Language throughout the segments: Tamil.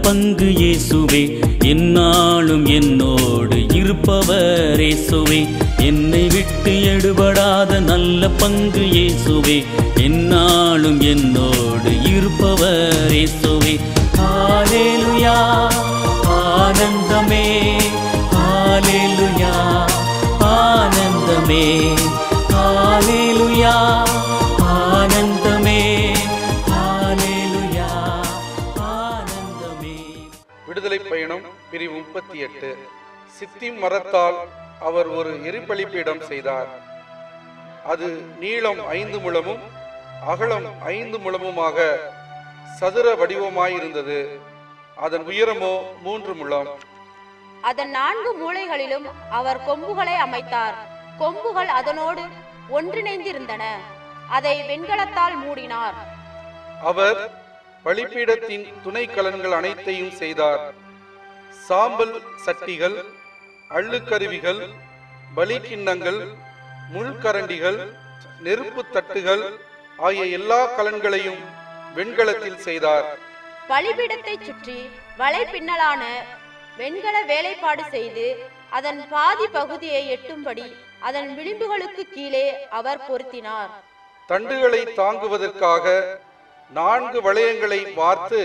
பங்கு இயேசுவே என்னாலும் என்னோடு இருப்பவர் இயேசுவே. என்னை விட்டு எடுபடாத நல்ல பங்கு இயேசுவே என்னாலும் என்னோடு விடுதலை பயணம் பிரிவு முப்பத்தி எட்டு. சித்திம் மரத்தால் அவர் ஒரு எரிபலிப்பீடம் செய்தார். அது நீளம் ஐந்து முழமும் அகலம் ஐந்து முழமுமாக சதுர வடிவமாயிருந்தது. அதன் உயரமோ மூன்று முழம். அதன் நான்கு மூலைகளிலும் அவர் கொம்புகளை அமைத்தார். கொம்புகள் அதனோடு ஒன்றிணைந்திருந்தன. அதை வெண்கலத்தால் மூடினார். அவர் பலிப்பீடத்தின் துணை கலன்கள் அனைத்தையும் செய்தார். சாம்பல் சட்டிகள் அள்ளுக்கருவிகள் பலிக்கிண்ணங்கள் முள்கரண்டிகள் நெருப்பு தட்டுகள் ஆகிய எல்லா கலன்களையும் வெண்கலத்தில் செய்தார். பலிபீடத்தை சுற்றி வலைப்பின்னலான வெண்கல வேலைப்பாடு செய்து அதன் பாதி பகுதியை எட்டும்படி அதன் விளிம்புகளுக்கு கீழே அவர் பொருத்தினார். தண்டுகளை தாங்குவதற்காக நான்கு வளையங்களை வார்த்து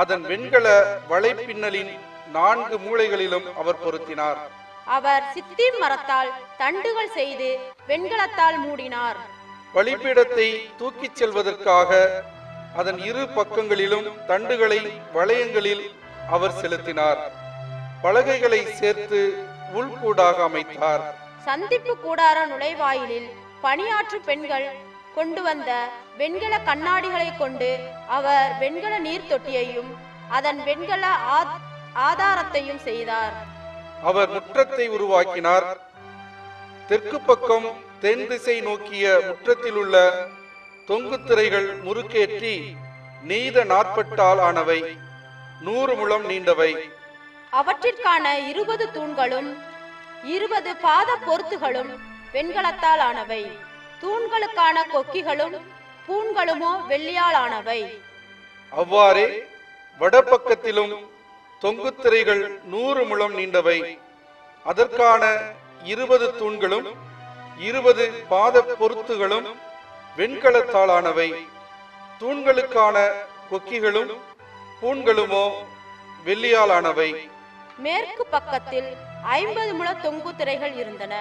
அதன் வெண்கல வலைப்பின்னலின் நான்கு மூலைகளிலும் அவர் பொருத்தினார். அவர் சித்தீம் மரத்தால் தண்டுகள் செய்து வெண்கலத்தால் மூடினார். பலிபீடத்தை தூக்கிச் செல்வதற்காக அதன் இரு பக்கங்களிலும் தண்டுகளை வளையங்களில் அவர் செலுத்தினார். பலகைகளை சேர்த்து உள்கூடாக அமைத்தார். சந்திப்பு கூடார நுழைவாயிலில் பணியாற்று பெண்கள் கொண்டு வந்த வெண்கல கண்ணாடிகளை கொண்டு அவர் வெண்கல நீர் தொட்டியையும் அதன் வெண்கல ஆத்- ஆதாரத்தையும் செய்தார். அவர் முற்றத்தை உருவாக்கினார். தெற்கு பக்கம் தென் திசை நோக்கிய முற்றத்தில் உள்ள தொங்கு திரைகள் முறுக்கேற்றி நெய்த நாற்பட்டால் ஆனவை நூறு முழம் நீண்டவை. அவற்றிற்கான இருபது தூண்களும் இருபது பாத பொருத்துகளும் வெண்கலத்தால் ஆனவை. தூண்களுக்கான கொக்கிகளும் பூண்களுமோ வெள்ளியால் ஆனவை அவ்வாறே வடபக்கத்திலும் தொங்கு திரைகள் நூறு முழம் நீண்டவை. அதற்கான இருபது தூண்களும் இருபது பாத பொருத்துகளும் வெண்கலத்தாலானவை. தூண்களுக்கான கொக்கிகளும் பூண்களுமோ வெள்ளியாலானவை மேற்கு பக்கத்தில் ஐம்பது முழ தொங்கு திரைகள் இருந்தன.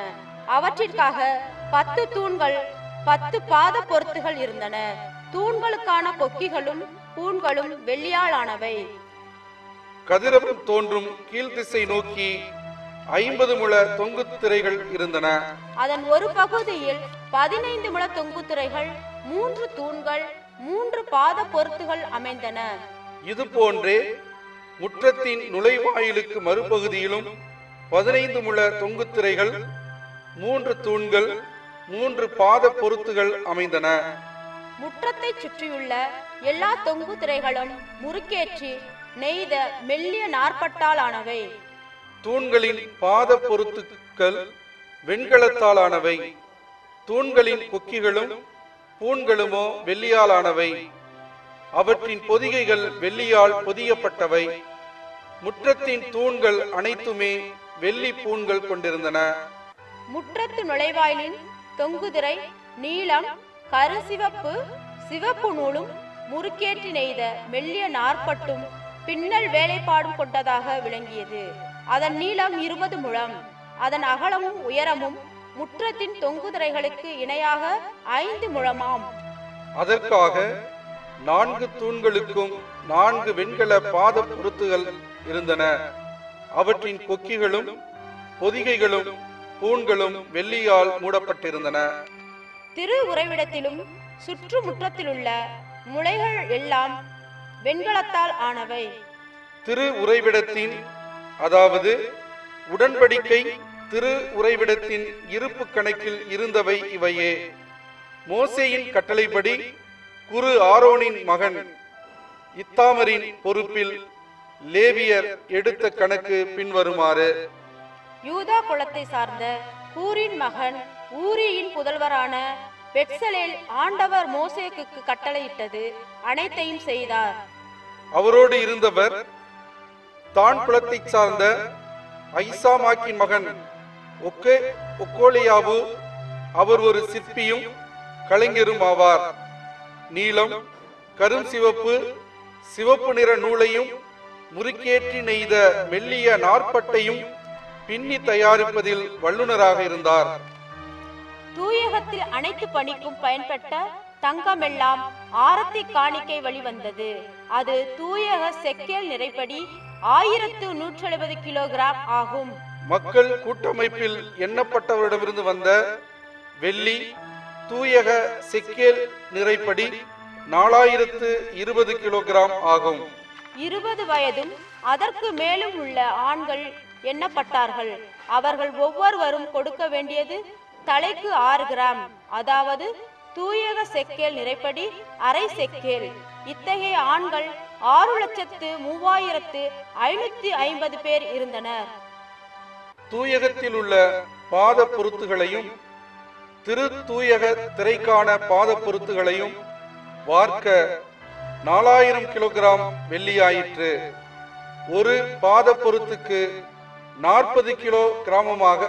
அவற்றிற்காக பத்து தூண்கள் பத்து பாத பொருத்துகள் இருந்தன. தூண்களுக்கான கொக்கிகளும் பூண்களும் வெள்ளியால் ஆனவை கதிரவன் தோன்றும் கீழ்த்திசை நோக்கி ஐம்பது முழ தொங்கு திரைகள் இருந்தன. அதன் ஒரு பகுதியில் பதினைந்து முழ தொங்கு திரைகள் மூன்று தூண்கள் மூன்று பாத பொருத்துகள் அமைந்தன. இது போன்றே முற்றத்தின் நுழைவாயிலுக்கு மறுபகுதியிலும் பதினைந்து முழ தொங்கு திரைகள் மூன்று தூண்கள் மூன்று பாத பொருத்துகள் அமைந்தன. முற்றத்தை சுற்றியுள்ள எல்லா தொங்கு திரைகளும் முறுக்கேற்றி நெய்த மெல்லிய நாற்பட்டால் ஆனவை தூண்களின் பாத பொருத்துக்கள் வெண்கலத்தாலானவை. தூண்களின் கொக்கிகளும் பூண்களுமோ வெள்ளியாலானவை. அவற்றின் பொதிகைகள் வெள்ளியால் பொதியப்பட்டவை. முற்றத்தின் தூண்கள் அனைத்துமே வெள்ளி பூண்கள் கொண்டிருந்தன. முற்றத்து நுழைவாயிலின் தொங்குதிரை நீளம் கருசிவப்பு சிவப்பு நூலும் முறுக்கேற்றி நெய்த மெல்லிய நாற்பட்டும் பின்னல் வேலைப்பாடும் கொண்டதாக விளங்கியது. அதன் நீளம் இருபது முழம். அதன் அகலமும் உயரமும் முற்றத்தின் தொங்குதிரைகளுக்கு இணையாக ஐந்து முழமாம். அதற்காக நான்கு தூண்களுக்கும் நான்கு வெண்கல பாத பொருத்துகள் இருந்தன. அவற்றின் கொக்கிகளும் பொதிகைகளும் பூண்களும் வெள்ளியால் மூடப்பட்டிருந்தன. திரு உறைவிடத்திலும் சுற்று முற்றத்திலுள்ள முளைகள் எல்லாம் வெண்கலத்தால் ஆனவை. திரு உறைவிடத்தின் அதாவது உடன்படிக்கை திரு உறைவிடத்தின் இருப்பு கணக்கில் இருந்தவை இவையே. மோசேயின் கட்டளைப்படி குரு ஆரோனின் மகன் இத்தாமரின் பொறுப்பில் லேவியர் எடுத்த கணக்கு பின்வருமாறு. யூதா குலத்தை சார்ந்த கூரின் மகன் ஊரியின் புதல்வரான பெட்சலேல் ஆண்டவர் மோசேக்கு கட்டளையிட்டது அனைத்தையும் செய்தார். அவரோடு இருந்தவர் தான் குலத்தைச் சார்ந்த ஐசாமாக்கின் மகன் ஒக்கே ஒக்கோலியாவு. அவர் ஒரு சிற்பியும் கலைஞரும் ஆவார். நீலம் கரும் சிவப்பு சிவப்பு நிற நூலையும் முறுக்கேற்றி நெய்த மெல்லிய நாற்பட்டையும் பின்னி தயாரிப்பதில் வல்லுனராக இருந்தார். தூயகத்தில் அனைத்து பணிக்கும் பயன்பட்ட தங்கமெல்லாம் ஆரத்தி காணிக்கை வழிவந்தது அது தூயக செக்கேல் நிறைப்படி ஆயிரத்து நூற்றி எழுபது கிலோகிராம் ஆகும். மக்கள் கூட்டமைப்பில் எண்ணப்பட்டவரிடமிருந்து வந்த வெள்ளி தூயக செக்கேல் நிறைப்படி நாலாயிரத்து இருபது கிலோகிராம் ஆகும். இருபது வயதும் அதற்கு மேலும் உள்ள ஆண்கள் எண்ணப்பட்டார்கள். அவர்கள் ஒவ்வொருவரும் கொடுக்க வேண்டியது தலைக்கு ஆறு கிராம். அதாவது தூயக செக்கேல் நிறைப்படி அரை செக்கேல். இத்தகைய ஆண்கள் ஆறு லட்சத்து மூவாயிரத்து ஐநூத்தி ஐம்பது பேர் இருந்தனர். தூயகத்தில் உள்ள பாத பொருத்துகளையும் திரு தூயக திரைக்கான பாத பொருத்துகளையும் வார்க்க நாலாயிரம் கிலோகிராம் வெள்ளியாயிற்று. ஒரு பாத பொருத்துக்கு நாற்பது கிலோ கிராமமாக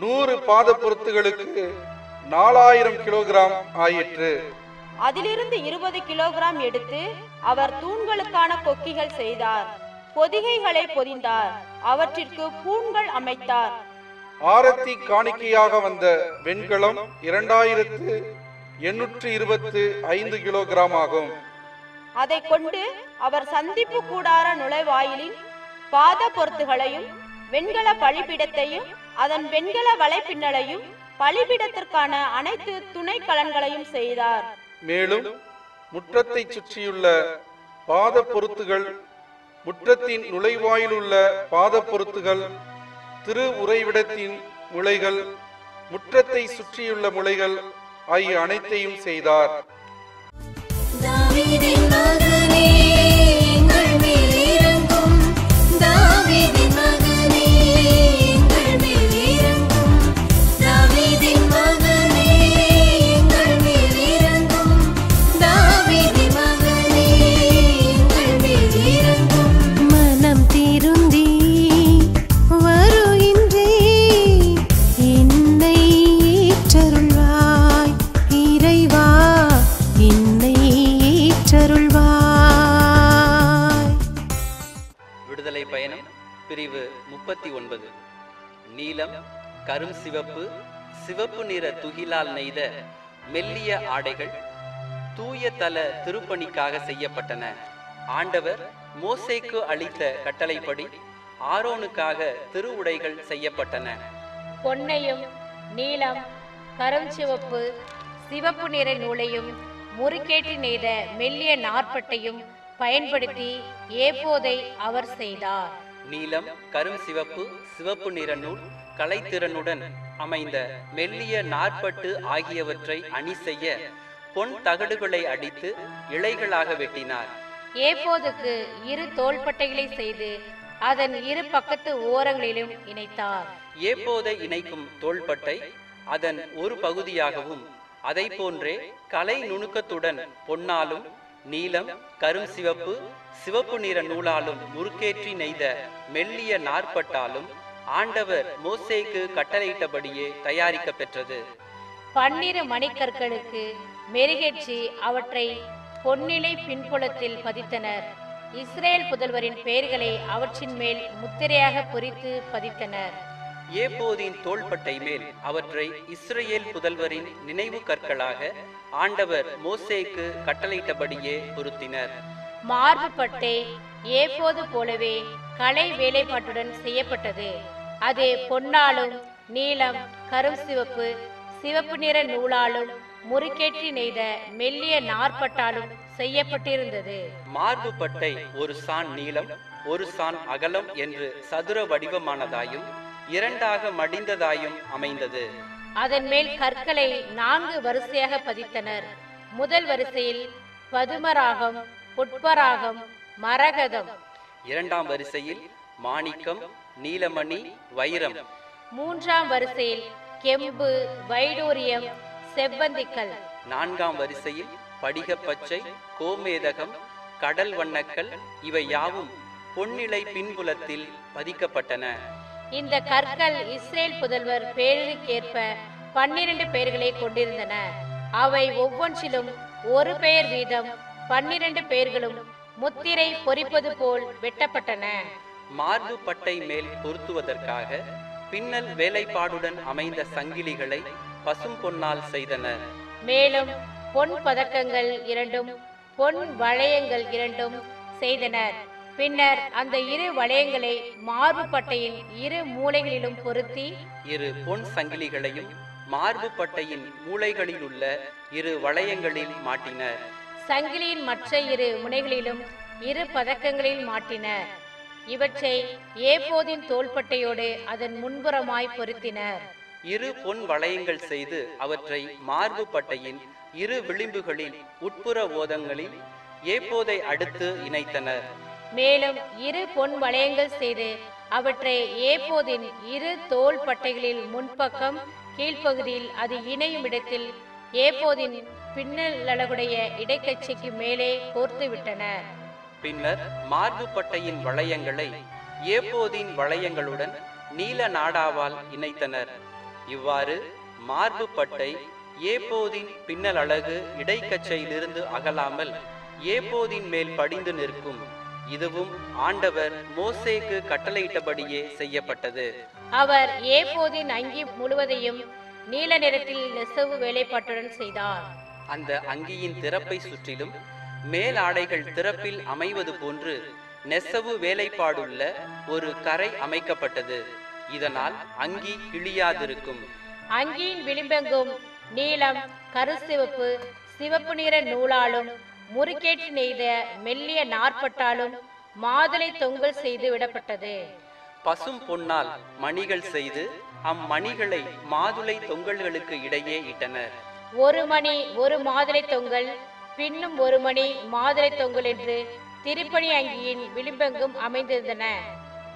நூறு பாத பொருத்துகளுக்கு நாலாயிரம் கிலோகிராம் ஆயிற்று. அதிலிருந்து இருபது கிலோகிராம் எடுத்து அவர் தூண்களுக்கான கொக்கிகள் செய்தார். பொதிகைகளை பொதிந்தார். அவற்றிற்கு பூண்கள் அமைத்தார். ஆரத்தி காணிக்கையாக வந்த வெண்கலம் இரண்டாயிரத்து எண்ணூற்று இருபத்து ஐந்து கிலோகிராம் ஆகும். அதை கொண்டு அவர் சந்திப்பு கூடார நுழைவாயிலின் பாத பொருத்துகளையும் வெண்கல பலிபீடத்தையும் அதன் வெண்கல வலைப்பின்னலையும் பலிபீடத்திற்கான அனைத்து துணை கலன்களையும் செய்தார். மேலும் முற்றத்தை சுற்றியுள்ள பாத பொருத்துகள் முற்றத்தின் நுழைவாயில் உள்ள பாத பொருத்துகள் திரு உறைவிடத்தின் முளைகள் முற்றத்தை சுற்றியுள்ள முளைகள் ஆகிய அனைத்தையும் செய்தார். துகிலால் நெய்த மெல்லிய ஆடைகள் தூய தல திருப்பணிக்காக செய்யப்பட்டன. ஆண்டவர் மோசேக்கு அளித்த கட்டளைப்படி ஆரோனுக்காக திருவுடைகள் செய்யப்பட்டன. பொன்னையும் நீலம் கருஞ்சிவப்பு சிவப்பு நிற நூலையும் முறுக்கேற்றி நெய்த மெல்லிய நாற்பட்டையும் பயன்படுத்தி ஏப்போதை அவர் செய்தார். நீலம் கரும் சிவப்பு சிவப்பு நிற நூல் கலைத்திறனுடன் அமைந்த மெல்லிய நாற்பட்டு ஆகியவற்றை அணி செய்ய பொன் தகடுகளை அடித்து இழைகளாக வெட்டினார். ஏப்போதுக்கு இரு தோள்பட்டைகளை செய்து அதன் இரு பக்கத்து ஓரங்களிலும் இணைத்தார். ஏப்போதை இணைக்கும் தோள்பட்டை அதன் ஒரு பகுதியாகவும் அதை போன்றே கலை நுணுக்கத்துடன் பொன்னாலும் நீலம் கரும் சிவப்பு சிவப்பு நிற நூலாலும் முறுக்கேற்றி நெய்த மெல்லிய நாற்பட்டாலும் ஆண்டவர் மோசேக்கு கட்டளையிட்டபடியே தயாரிக்க பெற்றது பன்னிரு மணிக்கற்களுக்கு மெருகேற்றி அவற்றை பொன்னிலை பின்புலத்தில் பதித்தனர். இஸ்ரேல் புதல்வரின் பெயர்களை அவற்றின் மேல் முத்திரையாக பொறித்து பதித்தனர். ஏபோதின் தோள்பட்டை மேல் அவற்றை இஸ்ரவேல் புதல்வரின் நினைவு கற்களாக ஆண்டவர் மோசேக்கு கட்டளையிட்டபடியே பொருத்தினர். மார்பு பட்டை ஏப்போது போலவே கலை வேலைப்பாட்டுடன் செய்யப்பட்டது. அது பொன்னாலும் நீலம் கரும் சிவப்பு சிவப்பு நிற நூலாலும் முறுக்கேற்றி நெய்த மெல்லிய நாற்பட்டாலும் செய்யப்பட்டிருந்தது. மார்பு பட்டை ஒரு சான் நீளம் ஒரு சான் அகலம் என்று சதுர வடிவமானதாயும் இரண்டாக மடிந்ததாயும் அமைந்தது. அதன் மேல் கற்களை நான்கு வரிசையாக பதித்தனர். முதல் வரிசையில் பதுமராகம் புட்பராகம் மரகதம் இரண்டாம் வரிசையில் மாணிக்கம் நீலமணி வைரம். மூன்றாம் வரிசையில் கெம்பு வைடூரியம் செவ்வந்திக்கல். நான்காம் வரிசையில் படிகப்பச்சை கோமேதகம் கடல் வண்ணக்கல் இவை யாவும் பொன்னிலை பின்புலத்தில் பதிக்கப்பட்டன. இந்த கற்கள் இஸ்ரேல் புதல்வர் பேருக்கேற்ப பன்னிரண்டு பெயர்களை கொண்டிருந்தன. அவை ஒவ்வொன்றிலும் ஒரு பெயர் வீதம் பன்னிரண்டு பெயர்களும் முத்திரை பொறிப்பது போல் வெட்டப்பட்டன. மார்பு பட்டை மேல் பொருத்துவதற்காக பின்னல் வேலைப்பாடுடன் அமைந்த சங்கிலிகளை பசும் பொன்னால் செய்தனர். மேலும் பொன் பதக்கங்கள் இரண்டும் பொன் வளையங்கள் இரண்டும் செய்தனர். பின்னர் அந்த இரு வளையங்களை மார்பு பட்டையின் இரு மூலைகளிலும் பொருத்தி இரு பொன் சங்கிலிகளையும் மார்பு பட்டையின் மூலைகளில் உள்ள இரு வளையங்களில் மாட்டினர். சங்கிலியின் மற்ற இரு முனைகளிலும் இரு பதக்கங்களில் மாட்டினர் இவற்றை ஏபோதின் தோள்பட்டையோடு அதன் முன்புறமாய் பொருத்தினர். இரு பொன் வளையங்கள் செய்து அவற்றை மார்பு பட்டையின் இரு விளிம்புகளில் உட்புற ஓதங்களில் ஏப்போதை அடுத்து இணைத்தனர். மேலும் இரு பொன் வளையங்கள் செய்து அவற்றை ஏபோதின் இரு தோள் பட்டைகளில் முன்பக்கம் கீழ்ப்பகுதியில் அது இணையும் இடத்தில் ஏபோதின் பின்னலகுடைய இடைக்கச்சைக்கு மேலே கோர்த்து விட்டனர் பின்னர் மார்பு பட்டையின் வளையங்களை ஏப்போதின் வளையங்களுடன் நீல நாடாவால் இணைத்தனர். இவ்வாறு மார்பு பட்டை ஏப்போதின் பின்னல் அழகு இடைக்கச்சையிலிருந்து அகலாமல் ஏப்போதின் மேல் படிந்து நிற்கும். இதுவும் ஆண்டவர் மோசேக்கு கட்டளையிட்டபடியே செய்யப்பட்டது. அவர் ஏபோதின் அங்கி முழுவதையும் நீல நிறத்தில் நெசவு வேலைப்பாட்டுடன் செய்தார். அந்த அங்கியின் திறப்பை சுற்றிலும் மேல் ஆடைகள் திறப்பில் அமைவது போன்று நெசவு வேலைப்பாடுள்ள ஒரு கரை அமைக்கப்பட்டது. இதனால் அங்கி கிழியாதிருக்கும். அங்கியின் விளிம்பெங்கும் நீலம் கருசிவப்பு சிவப்பு நிற நூலாலும் முறுக்கேற்றி நெய்த மெல்லிய நாற்பட்டாலும் மாதுளை தொங்கல் செய்து விடப்பட்டது. பசும் பொன்னால் மணிகள் செய்து அம்மணிகளை மாதுளை தொங்கல்களுக்கு இடையே இட்டனர். ஒரு மணி ஒரு மாதுளை தொங்கல் பின்னும் ஒரு மணி மாதுளை தொங்கல் என்று திருப்பணி அங்கியின் விளிம்பெங்கும் அமைந்திருந்தன.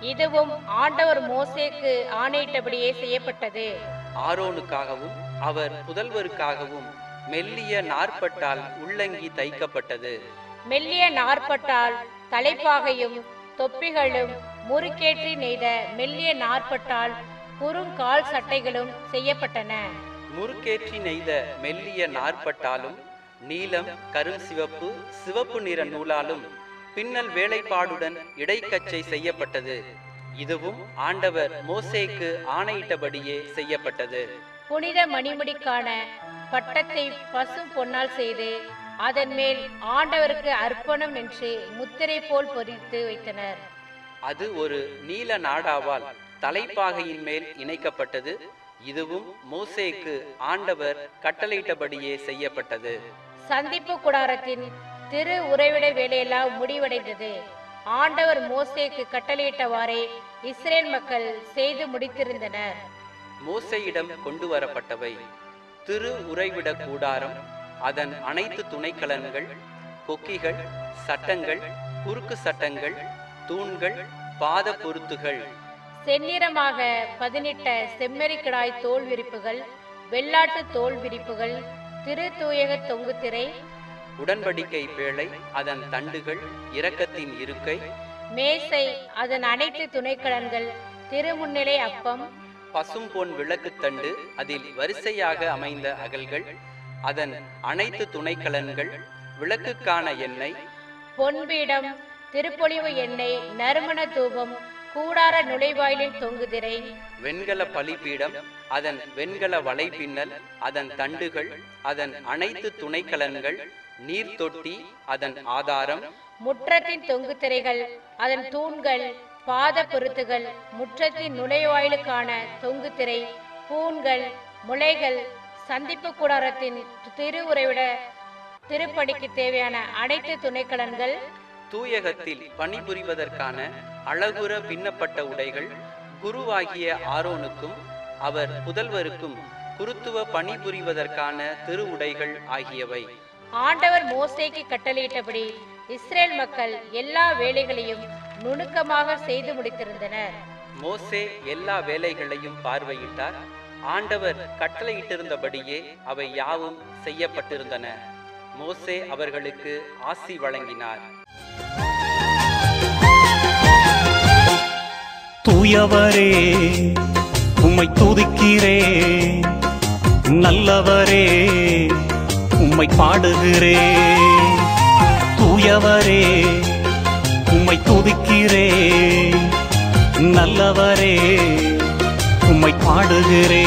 இதுவும் ஆண்டவர் மோசேக்கு ஆணையிட்டபடியே செய்யப்பட்டது. ஆரோனுக்காகவும் அவர் புதல்வருக்காகவும் மெல்லிய நாற்பட்டால் உள்ளங்கி தைக்கப்பட்டது. மெல்லிய நாற்பட்டால் தலைப்பாகையும் தொப்பிகளும் முறுக்கேற்றி நெய்த மெல்லிய நாற்பட்டால் குறுங்கால் சட்டைகளும் செய்யப்பட்டன. முறுக்கேற்றி நெய்த மெல்லிய நாற்பட்டாலும் நீலம் கருஞ்சிவப்பு சிவப்பு நிற நூலாலும் பின்னல் வேலைப்பாடுடன் இடைக்கச்சை செய்யப்பட்டது. இதுவும் ஆண்டவர் மோசேக்கு ஆணையிட்டபடியே செய்யப்பட்டது. புனித மணிமுடிக்கான பட்டத்தை பசு பொன்னால் செய்து அதன் மேல் ஆண்டவருக்கு அர்ப்பணம் என்று முத்திரை போல் பொறித்து வைத்தனர். அது ஒரு நீல நாடாவால் தலைப்பாகையின் மேல் இணைக்கப்பட்டது. இதுவும் மோசேக்கு ஆண்டவர் கட்டளையிட்டபடியே செய்யப்பட்டது. சந்திப்பு கூடாரத்தின் திரு உறைவிட வேலையெல்லாம் முடிவடைந்தது. ஆண்டவர் மோசேக்கு கட்டளையிட்டவாறே இஸ்ரேல் மக்கள் செய்து முடித்திருந்தனர். மோசேயிடம் கொண்டு வரப்பட்டவை திரு உறைவிட கூடாரம் அதன் அனைத்து துணைக்கலன்கள் கொக்கிகள் சட்டங்கள் குறுக்கு சட்டங்கள் தூண்கள் பாத பொருத்துகள். செந்நிறமாக பதினெட்ட செம்மறிக்கிடாய் தோல் விரிப்புகள் வெள்ளாட்டு தோல் விரிப்புகள் திரு தூயக தொங்குதிரை உடன்படிக்கை பேழை அதன் தண்டுகள் இரக்கத்தின் இருக்கை மேசை அதன் அனைத்து துணைக்கலன்கள் திருமுன்னிலை அப்பம் பசும்பொன் விளக்குத்தண்டு அதில் வரிசையாக அமைந்த அகல்கள் அதன் அனைத்து துணைக்கலன்கள் விளக்குக்கான எண்ணெய் பொன்பீடம் திருப்பொழிவு எண்ணெய் நறுமண தூபம் கூடார நுழைவாயிலின் தொங்குதிரை. வெண்கல பலிபீடம் அதன் வெண்கல வலைப்பின்னல் அதன் தண்டுகள் அதன் அனைத்து துணைக்கலன்கள் நீர்த்தொட்டி அதன் ஆதாரம். முற்றத்தின் தொங்குதிரைகள் அதன் தூண்கள் பாத பொருத்துகள் முற்றத்தின் நுழைவாயிலுக்கான தொங்குதிரை பூண்கள் முளைகள் சந்திப்பு கூடாரத்தின் திரு உறைவிட திருப்பணிக்கு தேவையான அனைத்து துணைக்கலன்கள். தூயகத்தில் பணிபுரிவதற்கான அழகுற பின்னப்பட்ட உடைகள் குருவாகிய ஆரோனுக்கும் அவர் புதல்வருக்கும் குருத்துவ பணிபுரிவதற்கான திரு உடைகள் ஆகியவை. ஆண்டவர் மோசேக்கு கட்டளையிட்டபடி இஸ்ரேல் மக்கள் எல்லா வேலைகளையும் நுணுக்கமாக செய்து முடித்திருந்தனர். மோசே எல்லா வேலைகளையும் பார்வையிட்டார். ஆண்டவர் கட்டளையிட்டிருந்தபடியே அவை யாவும் செய்யப்பட்டிருந்தன. மோசே அவர்களுக்கு ஆசி வழங்கினார். தூயவரே உம்மை துதிக்கிறே நல்லவரே உம்மை பாடுகிறே. தூயவரே உம்மை துதிக்கிறே நல்லவரே உம்மை பாடுகிறே.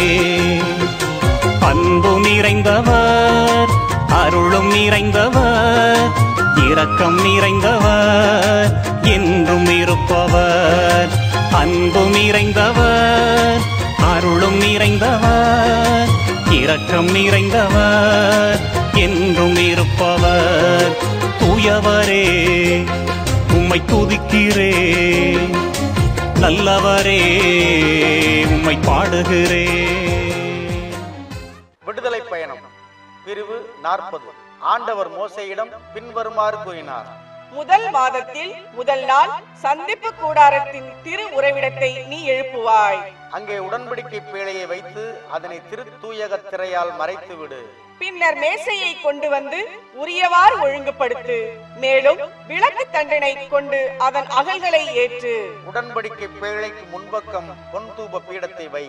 அன்பு நிறைந்தவர் அருளும் நிறைந்தவர் இரக்கம் நிறைந்தவர் என்றும் இருப்பவர். அன்பும் நிறைந்தவர் அருளும் நிறைந்தவர் இரக்கம் நிறைந்தவர் என்றும் இருப்பவர். தூயவரே உம்மை துதிக்கிறேன். நல்லவரே உம்மை பாடுகிறேன். விடுதலை பயணம். பிரிவு நாற்பது. ஆண்டவர் மோசையிடம் பின்வருமாறு கூறினார். முதல் மாதத்தில் முதல் நாள் சந்திப்பு கூடாரத்தின் திரு உறைவிடத்தை நீ எழுப்புவாய். அங்கே உடன்படிக்கை பேழையை வைத்து அதனை திருத்தூயக திரையால் மறைத்து விடு. பின்னர் மேசையை கொண்டு வந்து உரியவாறு ஒழுங்குபடுத்து மேலும் விளக்கு தண்டனை கொண்டு அதன் அகல்களை ஏற்று. உடன்படிக்கை பேழைக்கு முன்பக்கம் பொன் தூப பீடத்தை வை.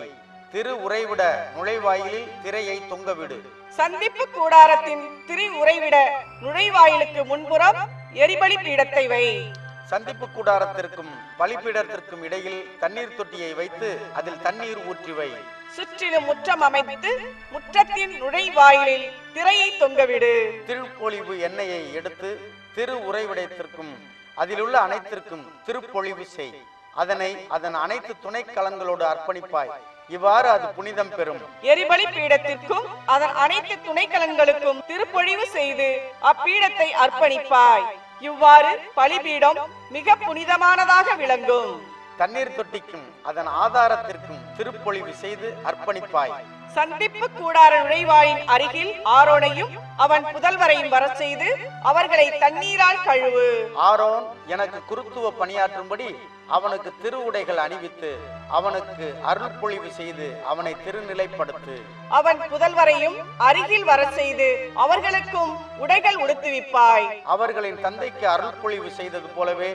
திரு உறைவிட நுழைவாயிலில் திரையை தொங்கவிடு சந்திப்பு கூடாரத்தின் திரு உறைவிட நுழைவாயிலுக்கு முன்புறம் எரிபலி பீடத்தை வை. சந்திப்பு கூடாரத்திற்கும் பலிபீடத்திற்கும் இடையில் தண்ணீர் தொட்டியை வைத்து அதில் தண்ணீர் ஊற்றி வை. சுற்றிலும் முற்றம் அமைத்து முற்றத்தின் நுழைவாயிலில் திரையை தொங்கவிடு திருப்பொழிவு எண்ணெயை எடுத்து திரு உறைவிடத்திற்கும் அதிலுள்ள அனைத்திற்கும் திருப்பொழிவு செய். அதனை அதன் அனைத்து துணை கலங்களோடு அர்ப்பணிப்பாய். இவ்வாறு அது புனிதம் பெறும். எரிபலி பீடத்திற்கும் அதன் அனைத்து துணைக்கலன்களுக்கும் திருப்பொழிவு செய்து அப்பீடத்தை அர்ப்பணிப்பாய். இவ்வாறு பலிபீடம் மிக புனிதமானதாக விளங்கும். தண்ணீர் தொட்டிக்கும் அதன் ஆதாரத்திற்கும் திருப்பொழிவு செய்து அர்ப்பணிப்பாய். சந்திப்பு கூடார நுழைவாயின் அருகில் ஆரோனையும் அவன் புதல்வரையும் வரச் செய்து அவர்களை தண்ணீரால் கழுவு. ஆரோன் எனக்கு குருத்துவ பணியாற்றும்படி அவனுக்கு திருவுடைகள் அணிவித்து அவனுக்கு அருள் பொழிவு செய்து அவனை திருநிலைப்படுத்து. அவன் புதல்வரையும் அருகில் வரச் செய்து அவர்களுக்கும் உடைகள் உடுத்துவிப்பாய். அவர்களின் தந்தைக்கு அருள் பொழிவு செய்தது போலவே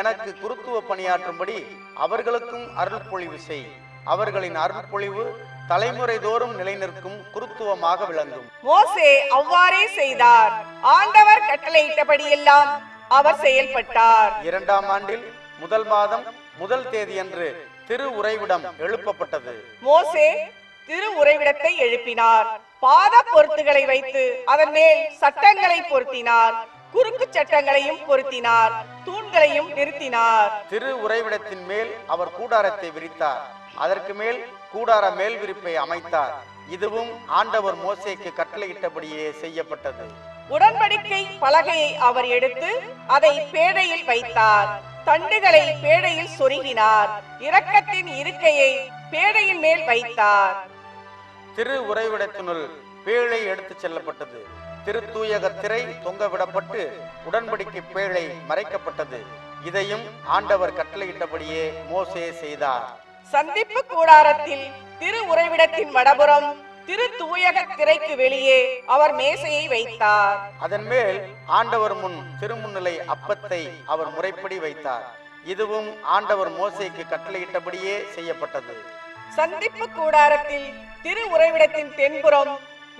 எனக்கு குருத்துவ பணியாற்றும்படி அவர்களுக்கும் அருள் பொழிவு செய். அவர்களின் அருள் பொழிவு தலைமுறை தோறும் நிலைநிற்கும் குருத்துவமாக விளங்கும். மோசே அவ்வாறே செய்தார். ஆண்டவர் கட்டளையிட்டபடியெல்லாம் அவர் செயல்பட்டார். இரண்டாம் ஆண்டில் முதல் மாதம் முதல் தேதியன்று திரு உறைவிடம் எழுப்பப்பட்டது. மோசே திரு உறைவிடத்தை எழுப்பினார். பாத பொருத்துகளை வைத்து அதன் மேல் சட்டங்களை பொருத்தினார். குறுக்கு சட்டங்களையும் பொருத்தினார். தூண்களையும் நிறுத்தினார். திரு உறைவிடத்தின் மேல் அவர் கூடாரத்தை விரித்தார். அதற்கு மேல் கூடார மேல் விரிப்பை அமைத்தார். இதுவும் ஆண்டவர் மோசேக்கு கட்டளையிட்டபடியே செய்யப்பட்டது. உடன்படிக்கை பலகையை அவர் எடுத்து அதை பேழையில் வைத்தார். தண்டுகளை பேழையில் சொருகினார். இரக்கத்தின் இருக்கையை பேழையின் மேல் வைத்தார். திரு உறைவிடத்தினுள் பேழை எடுத்துச் செல்லப்பட்டது. திருத்தூயக திரை தொங்கவிடப்பட்டு உடன்படிக்கை பேழை மறைக்கப்பட்டது. இதையும் ஆண்டவர் கட்டளையிட்டபடியே மோசே செய்தார். சந்திப்பு கூடாரத்தில் திரு உறைவிடத்தின் வடபுறம் திரு தூயக திரைக்கு வெளியே அவர் மேசையை வைத்தார். அதன் மேல் ஆண்டவர் முன் திருமுன்னிலை அப்பத்தை அவர் முறைப்படி வைத்தார். இதுவும் ஆண்டவர் மோசேக்கு கட்டளையிட்டபடியே செய்யப்பட்டது. சந்திப்பு கூடாரத்தில் திரு உறைவிடத்தின் தென்புறம்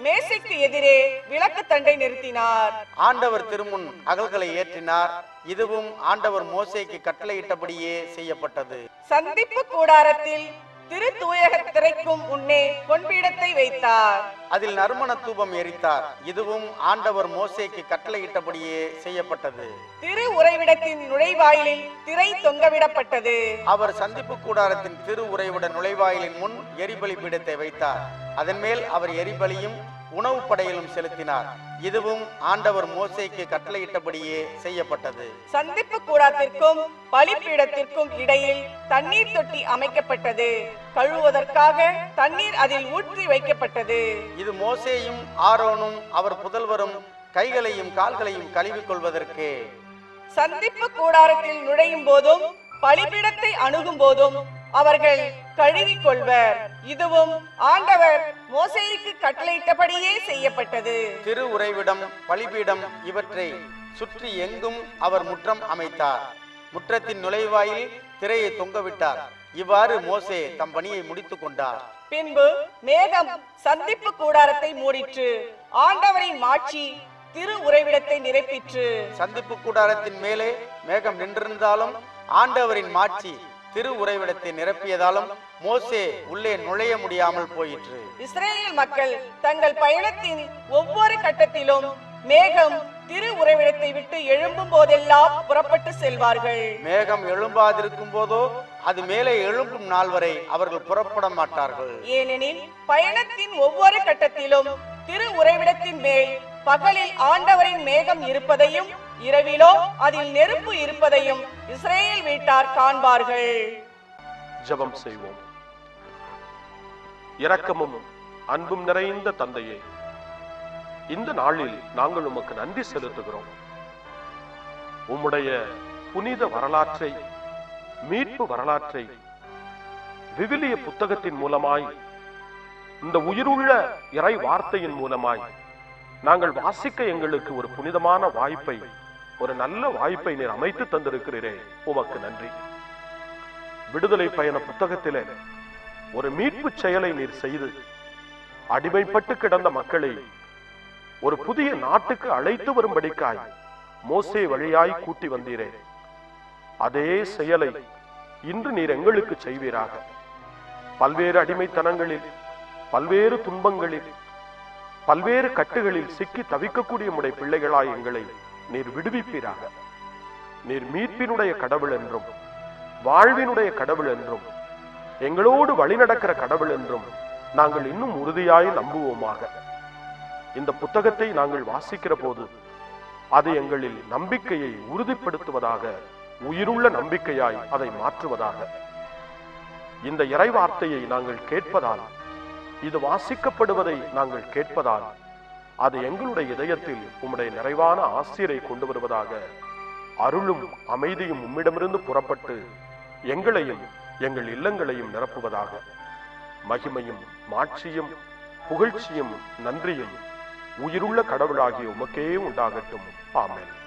மேசைக்கு எதிரே விளக்கு தண்டை நிறுத்தினார். ஆண்டவர் திருமுன் அகல்களை ஏற்றினார். இதுவும் ஆண்டவர் மோசேக்கு கட்டளையிட்டபடியே செய்யப்பட்டது. சந்திப்பு கூடாரத்தில் திரு தூயக திரைக்கும் முன்னே பொன்பீடத்தை வைத்தார். அதில் நறுமண தூபம் எரித்தார். இதுவும் ஆண்டவர் மோசேக்கு கட்டளையிட்டபடியே செய்யப்பட்டது. திரு உறைவிடத்தின் நுழைவாயிலில் திரை தொங்கவிடப்பட்டது. அவர் சந்திப்பு கூடாரத்தின் திரு உறைவிட நுழைவாயிலின் முன் எரிபலி பீடத்தை வைத்தார். அதன் மேல் அவர் எரிபலியும் உணவு படையிலும் செலுத்தினார். இதுவும் ஆண்டவர் மோசேக்கு கட்டளையிட்டபடியே செய்யப்பட்டது. சந்திப்பு கூடாரத்திற்கும் பலிப்பீடத்திற்கும் இடையில் தண்ணீர் தொட்டி அமைக்கப்பட்டது. கழுவுவதற்காக தண்ணீர் அதில் ஊற்றி வைக்கப்பட்டது. இது மோசேயும் ஆரோனும் அவர் புதல்வரும் கைகளையும் கால்களையும் கழுவிக் கொள்வதற்கே. சந்திப்பு கூடாரத்தில் நுழையும் போதும் பலிபீடத்தை அணுகும் போதும் அவர்கள் கழுவிக் கொள்வர் இதுவும் ஆண்டவர் மோசேக்கு கட்டளையிட்டபடியே செய்யப்பட்டது. திரு உறைவிடம் பலிபீடம் இவற்றை சுற்றி எங்கும் அவர் முற்றம் அமைத்தார். முற்றத்தின் நுழைவாயில் திரையை தொங்கவிட்டார். இவ்வாறு மோசே தம் பணியை முடித்துக் கொண்டார். பின்பு மேகம் சந்திப்பு கூடாரத்தை மூடிற்று. ஆண்டவரின் மாட்சி திரு உறைவிடத்தை நிரப்பிற்று. சந்திப்பு கூடாரத்தின் மேலே மேகம் நின்றிருந்தாலும் ஆண்டவரின் மாட்சி திரு உறைவிடத்தை நிரப்பியதாலும் மோசே உள்ளே நுழைய முடியாமல் போயிற்று. இஸ்ரேல் மக்கள் தங்கள் பயணத்தின் ஒவ்வொரு கட்டத்திலும் மேகம் திரு உறைவிடத்தை விட்டு எழும்பும் போதெல்லாம் புறப்பட்டு செல்வார்கள். மேகம் எழும்பாதிருக்கும் போதோ அது மேலே எழும்பும் நாள் வரை அவர்கள் புறப்பட மாட்டார்கள். ஏனெனில் பயணத்தின் ஒவ்வொரு கட்டத்திலும் திரு உறைவிடத்தின் மேல் பகலில் ஆண்டவரின் மேகம் இருப்பதையும் இரவிலோ அதில் நெருப்பு இருப்பதையும் இஸ்ரேல் வீட்டார் காண்பார்கள். ஜெபம் செய்வோம். இரக்கமும் அன்பும் நிறைந்த தந்தையே இந்த நாளில் நாங்கள் உமக்கு நன்றி செலுத்துகிறோம். உம்முடைய புனித வரலாற்றை மீட்பு வரலாற்றை விவிலிய புத்தகத்தின் மூலமாய் இந்த உயிருள்ள இறை வார்த்தையின் மூலமாய் நாங்கள் வாசிக்க எங்களுக்கு ஒரு புனிதமான வாய்ப்பை ஒரு நல்ல வாய்ப்பை நீர் அமைத்து தந்திருக்கிறீரே. உமக்கு நன்றி. விடுதலை பயண புத்தகத்திலே ஒரு மீட்பு செயலை நீர் செய்து அடிமைப்பட்டு கிடந்த மக்களை ஒரு புதிய நாட்டுக்கு அழைத்து வரும்படிக்காய் மோசே வழியாய் கூட்டி வந்தீரே. அதே செயலை இன்று நீர் எங்களுக்கு செய்வீராக. பல்வேறு அடிமைத்தனங்களில் பல்வேறு துன்பங்களில் பல்வேறு கட்டுகளில் சிக்கி தவிக்கக்கூடிய உடைய பிள்ளைகளாய் எங்களை நீர் விடுவிப்பீராக. நீர் மீட்பினுடைய கடவுள் என்றும் வாழ்வினுடைய கடவுள் என்றும் எங்களோடு வழிநடக்கிற கடவுள் என்றும் நாங்கள் இன்னும் உறுதியாய் நம்புவோமாக. இந்த புத்தகத்தை நாங்கள் வாசிக்கிற போது அது எங்களில் நம்பிக்கையை உறுதிப்படுத்துவதாக உயிருள்ள நம்பிக்கையாய் அதை மாற்றுவதாக. இந்த இறை வார்த்தையை நாங்கள் கேட்பதால் இது வாசிக்கப்படுவதை நாங்கள் கேட்பதால் அது எங்களுடைய இதயத்தில் உம்முடைய நிறைவான ஆசிரியரை கொண்டு வருவதாக அருளும் அமைதியும் உம்மிடமிருந்து புறப்பட்டு எங்களையும் எங்கள் இல்லங்களையும் நிரப்புவதாக. மகிமையும் மாட்சியும் புகழ்ச்சியும் நன்றியும் உயிருள்ள கடவுளாகிய உமக்கே உண்டாகட்டும். ஆமேன்.